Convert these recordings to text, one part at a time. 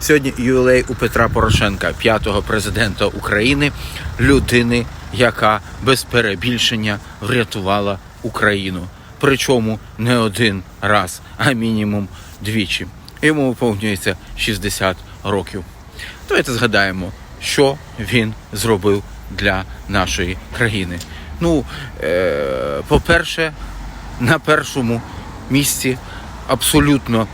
Сьогодні ювілей у Петра Порошенка, п'ятого президента України, людини, яка без перебільшення врятувала Україну. Причому не один раз, а мінімум двічі. Йому виповнюється 60 років. Давайте згадаємо, що він зробив для нашої країни. Ну, е- по-перше, на першому місці абсолютно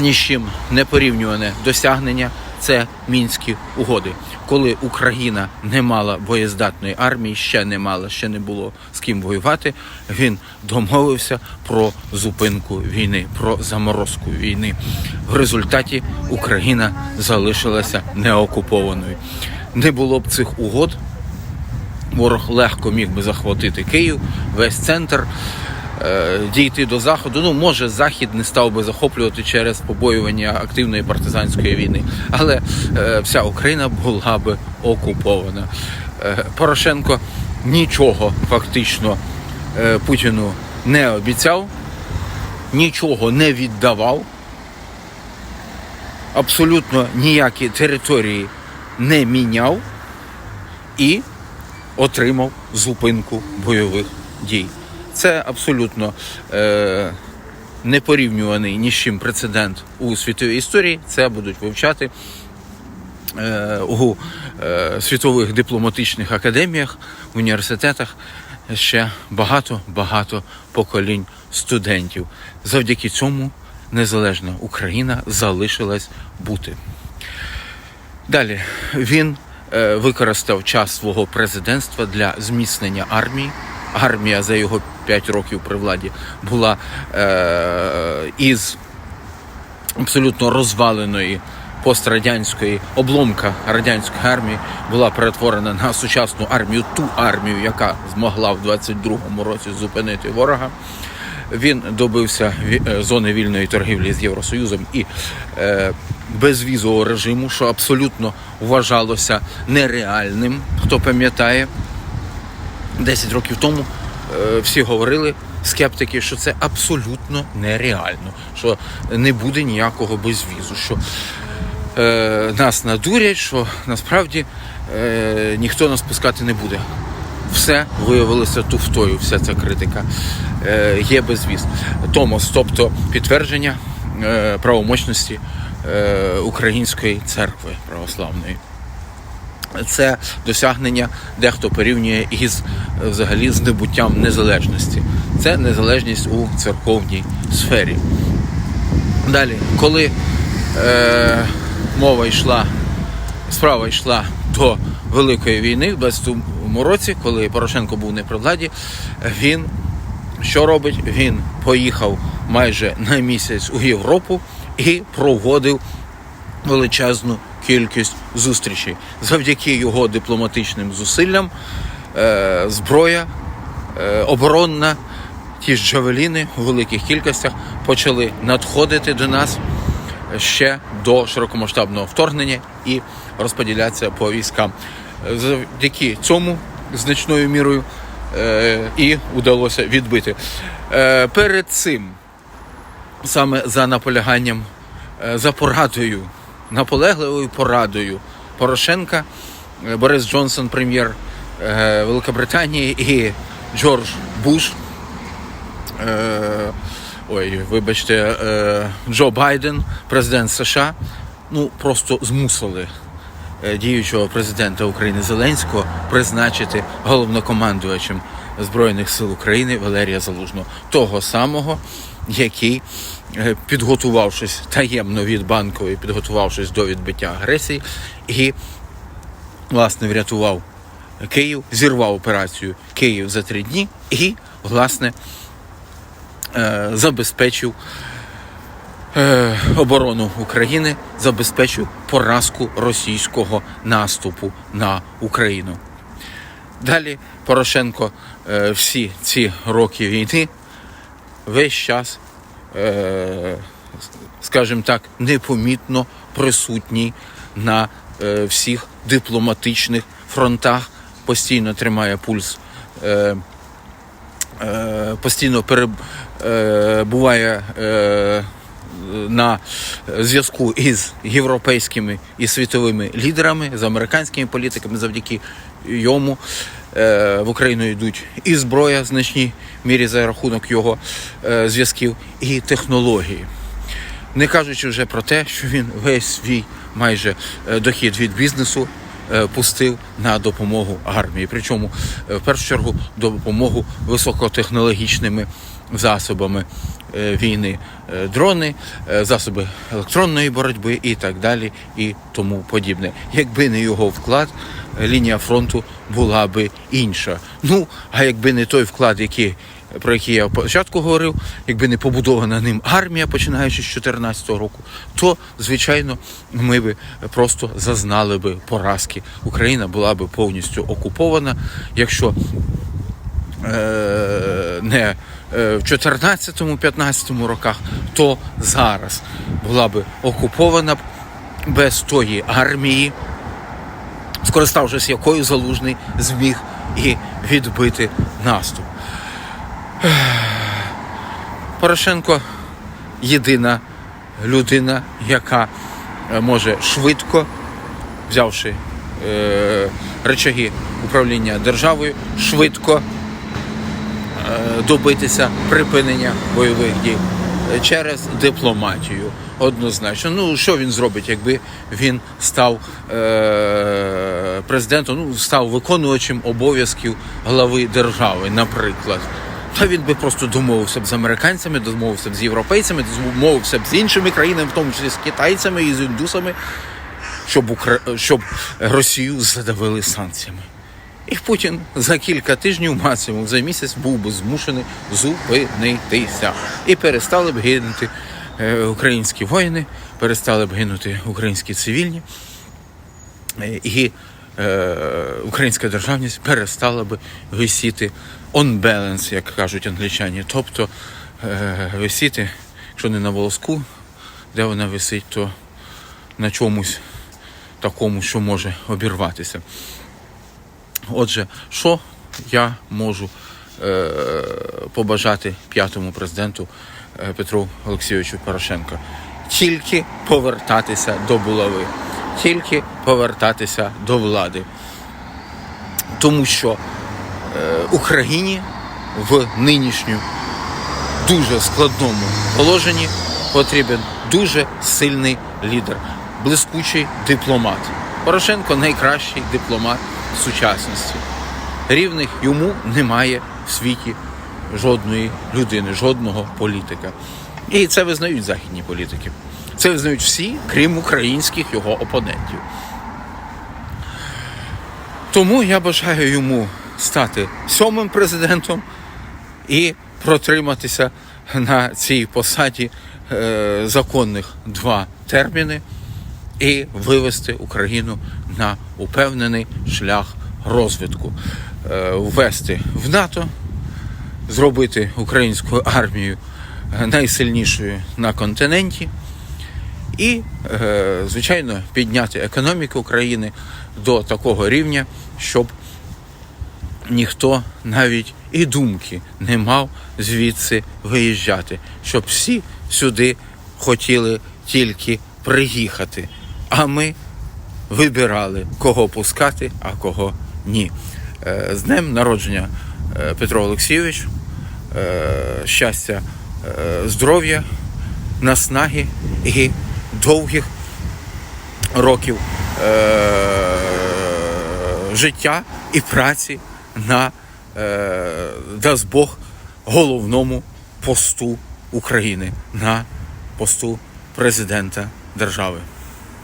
ні з чим не порівнюване досягнення це мінські угоди. Коли Україна не мала боєздатної армії, ще не мала, ще не було з ким воювати. Він домовився про зупинку війни, про заморозку війни. В результаті Україна залишилася неокупованою. Не було б цих угод. Ворог легко міг би захватити Київ, весь центр, дійти до заходу. Ну, може, захід не став би захоплювати через побоювання активної партизанської війни, але е, вся Україна була би окупована. Е, Порошенко нічого фактично е, Путіну не обіцяв, нічого не віддавав, абсолютно ніякі території не міняв і отримав зупинку бойових дій. Це абсолютно е, непорівнюваний ні з чим прецедент у світовій історії. Це будуть вивчати е, у е, світових дипломатичних академіях, університетах ще багато-багато поколінь студентів. Завдяки цьому незалежна Україна залишилась бути. Далі він е, використав час свого президентства для зміцнення армії. Армія за його 5 років при владі була е, із абсолютно розваленої пострадянської обломка радянської армії була перетворена на сучасну армію, ту армію, яка змогла в 22-му році зупинити ворога. Він добився е, зони вільної торгівлі з Євросоюзом і е, безвізового режиму, що абсолютно вважалося нереальним. Хто пам'ятає, 10 років тому всі говорили, скептики, що це абсолютно нереально, що не буде ніякого безвізу, що е, нас надурять, що насправді е, ніхто нас пускати не буде. Все виявилося туфтою, вся ця критика е, є безвіз. Томос, тобто підтвердження е, правомочності е, Української церкви православної. Це досягнення дехто порівнює із е, взагалі з незалежності. Це незалежність у церковній сфері. Далі, коли е, мова йшла, справа йшла до Великої війни в 20-му році, коли Порошенко був не при владі, він що робить? Він поїхав майже на місяць у Європу і проводив величезну кількість зустрічей. Завдяки його дипломатичним зусиллям е, зброя е, оборонна, ті ж джавеліни у великих кількостях почали надходити до нас ще до широкомасштабного вторгнення і розподілятися по військам. Завдяки цьому значною мірою е, і удалося відбити. Перед цим саме за наполяганням, за порадою, наполегливою порадою. Порошенка, е, Борис Джонсон, прем'єр е, Великобританії, і Джордж Буш. е, Ой, вибачте, Джо Байден, президент США, ну просто змусили діючого президента України Зеленського призначити головнокомандувачем Збройних сил України Валерія Залужного, того самого, який, е, підготувавшись таємно від банкової, підготувавшись до відбиття агресії, і власне врятував Київ, зірвав операцію Київ за три дні і, власне, е, забезпечив е, оборону України, забезпечив поразку російського наступу на Україну. Далі Порошенко всі ці роки війни весь час, скажімо так, непомітно присутній на е, всіх дипломатичних фронтах, постійно тримає пульс. Е, е, постійно перебуває е, на зв'язку із європейськими і світовими лідерами, з американськими політиками. Завдяки йому е, в Україну йдуть і зброя в значній мірі за рахунок його е, зв'язків, і технології. Не кажучи вже про те, що він весь свій майже е, дохід від бізнесу е, пустив на допомогу армії. Причому е, в першу чергу допомогу високотехнологічними засобами е, війни, Е, дрони, е, засоби електронної боротьби і так далі, і тому подібне. Якби не його вклад, е, лінія фронту була би інша. Ну а якби не той вклад, який про який я спочатку говорив, якби не побудована ним армія, починаючи з 2014 року, то звичайно ми би просто зазнали би поразки. Україна була би повністю окупована, якщо е, не е, в 14-15 роках, то зараз була би окупована без тої армії, скориставшись якою залужний зміг і відбити наступ. Порошенко єдина людина, яка е, може швидко, взявши е, речаги управління державою, швидко е, добитися припинення бойових дій через дипломатію. Однозначно. Ну що він зробить, якби він став е, президентом, ну став виконувачем обов'язків глави держави, наприклад. Та він би просто домовився б з американцями, домовився б з європейцями, домовився б з іншими країнами, в тому числі з китайцями і з індусами, щоб, Укра... щоб Росію задавили санкціями. І Путін за кілька тижнів, максимум за місяць, був би змушений зупинитися. І перестали б гинути е, українські воїни, перестали б гинути українські цивільні. Е, І е, українська державність перестала би висіти on balance, як кажуть англічані. Тобто е, висіти, якщо не на волоску, де вона висить, то на чомусь такому, що може обірватися. Отже, що я можу е, побажати п'ятому президенту е, Петру Олексійовичу Порошенко? Тільки повертатися до булави, тільки повертатися до влади. Тому що е, Україні в нинішньому дуже складному положенні потрібен дуже сильний лідер, блискучий дипломат. Порошенко найкращий дипломат сучасності. Рівних йому немає в світі жодної людини, жодного політика. І це визнають західні політики. Це визнають всі, крім українських його опонентів. Тому я бажаю йому стати сьомим президентом і протриматися на цій посаді е, законних два терміни і вивести Україну на упевнений шлях розвитку, Е, ввести в НАТО, зробити українську армію е, найсильнішою на континенті і, е, звичайно, підняти економіку України до такого рівня, щоб ніхто навіть і думки не мав звідси виїжджати, щоб всі сюди хотіли тільки приїхати. А ми вибирали, кого пускати, а кого ні. Е, З днем народження е, Петро Олексійович, е, щастя, здоров'я, наснаги і довгих років життя і праці на, дасть Бог, головному посту України, на посту президента держави.